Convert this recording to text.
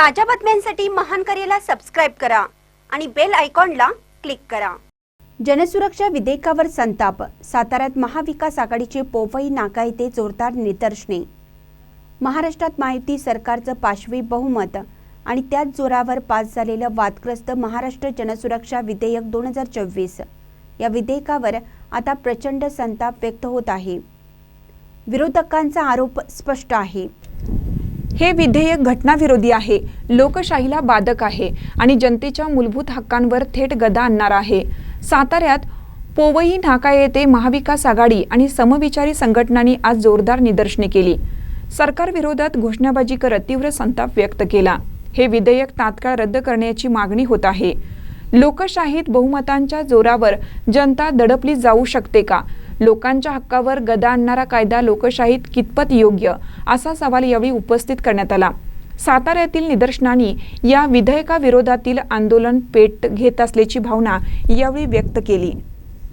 ताज्या बातम्यांसाठी महान करेला सबस्क्राईब करा आणि बेल आयकॉनला क्लिक करा. जनसुरक्षा विधेयकावर संताप. साताऱ्यात महाविकास आघाडीचे पोवई नाका येथे जोरदार निदर्शने. महाराष्ट्रात महायुती सरकारचं पाशवी बहुमत आणि त्याच जोरावर पास झालेलं वादग्रस्त महाराष्ट्र जनसुरक्षा विधेयक दोन हजार चोवीस. या विधेयकावर आता प्रचंड संताप व्यक्त होत आहे. विरोधकांचा आरोप स्पष्ट आहे. हे विधेयक घटनाविरोधी आहे. लोकशाहीला बाधक आहे आणि जनतेच्या मूलभूत हक्कांवर थेट गदा आणणार आहे. साताऱ्यात पोवई नाका येथे महाविकास आघाडी आणि समविचारी संघटनांनी आज जोरदार निदर्शने केली. सरकारविरोधात घोषणाबाजी करत तीव्र संताप व्यक्त केला. हे विधेयक तात्काळ रद्द करण्याची मागणी होत आहे. लोकशाहीत बहुमतांच्या जोरावर जनता दडपली जाऊ शकते का? लोकांच्या हक्कावर गदा आणणारा कायदा लोकशाहीत कितपत योग्य असा सवाल यावेळी उपस्थित करण्यात आला. साताऱ्यातील निदर्शनांनी या विधेयकाविरोधातील आंदोलन पेट घेत असल्याची भावना यावेळी व्यक्त केली.